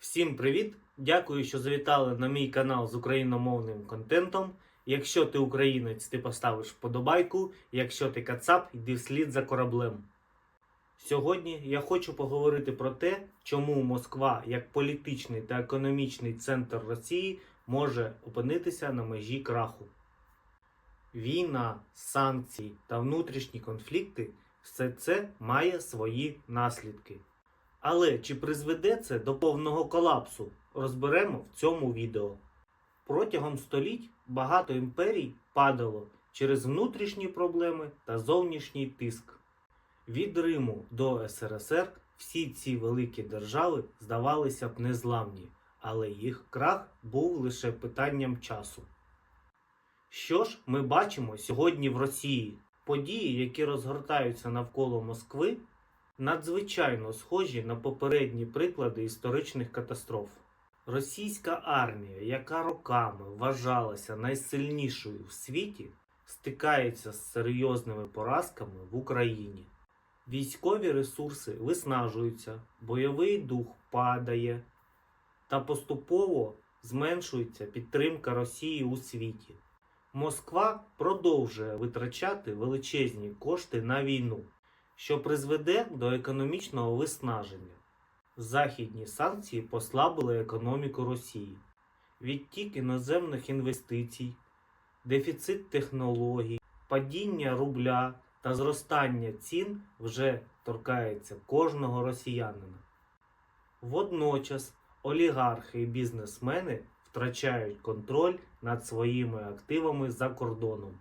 Всім привіт! Дякую, що завітали на мій канал з україномовним контентом. Якщо ти українець, ти поставиш вподобайку. Якщо ти кацап, йди вслід за кораблем. Сьогодні я хочу поговорити про те, чому Москва, як політичний та економічний центр Росії, може опинитися на межі краху. Війна, санкції та внутрішні конфлікти все це має свої наслідки. Але чи призведе це до повного колапсу? Розберемо в цьому відео. Протягом століть багато імперій падало через внутрішні проблеми та зовнішній тиск. Від Риму до СРСР всі ці великі держави здавалися б незламні, але їх крах був лише питанням часу. Що ж ми бачимо сьогодні в Росії? Події, які розгортаються навколо Москви, надзвичайно схожі на попередні приклади історичних катастроф. Російська армія, яка роками вважалася найсильнішою в світі, стикається з серйозними поразками в Україні. Військові ресурси виснажуються, бойовий дух падає, та поступово зменшується підтримка Росії у світі. Москва продовжує витрачати величезні кошти на війну, що призведе до економічного виснаження. Західні санкції послабили економіку Росії, відтік іноземних інвестицій, дефіцит технологій, падіння рубля та зростання цін вже торкається кожного росіянина. Водночас олігархи і бізнесмени втрачають контроль над своїми активами за кордоном.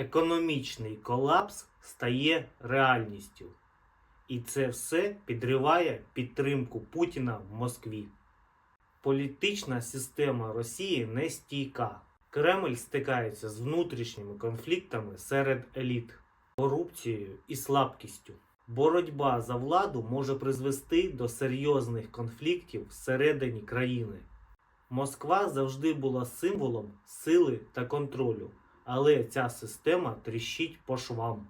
Економічний колапс стає реальністю. І це все підриває підтримку Путіна в Москві. Політична система Росії нестійка. Кремль стикається з внутрішніми конфліктами серед еліт, корупцією і слабкістю. Боротьба за владу може призвести до серйозних конфліктів всередині країни. Москва завжди була символом сили та контролю, але ця система тріщить по швам.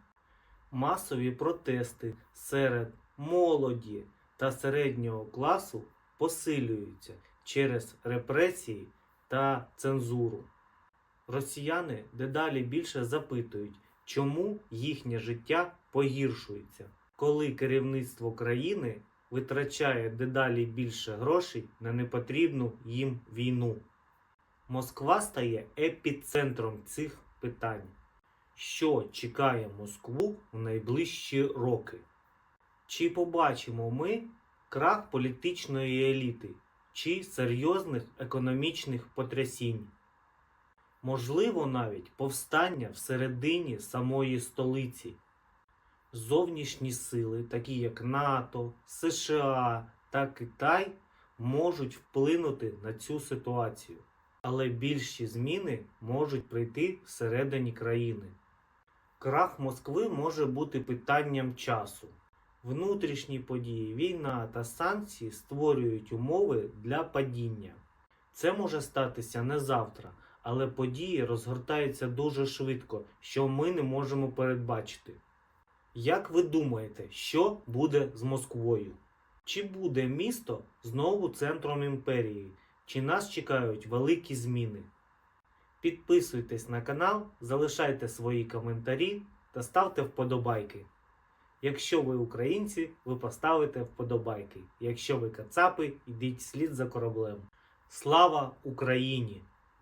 Масові протести серед молоді та середнього класу посилюються через репресії та цензуру. Росіяни дедалі більше запитують, чому їхнє життя погіршується, коли керівництво країни витрачає дедалі більше грошей на непотрібну їм війну. Москва стає епіцентром цих питань. Що чекає Москву в найближчі роки? Чи побачимо ми крах політичної еліти чи серйозних економічних потрясінь? Можливо, навіть повстання всередині самої столиці. Зовнішні сили, такі як НАТО, США та Китай, можуть вплинути на цю ситуацію, але більші зміни можуть прийти всередині країни. Крах Москви може бути питанням часу. Внутрішні події, війна та санкції створюють умови для падіння. Це може статися не завтра, але події розгортаються дуже швидко, що ми не можемо передбачити. Як ви думаєте, що буде з Москвою? Чи буде місто знову центром імперії? Чи нас чекають великі зміни? Підписуйтесь на канал, залишайте свої коментарі та ставте вподобайки. Якщо ви українці, ви поставите вподобайки. Якщо ви кацапи, йдіть слід за кораблем. Слава Україні!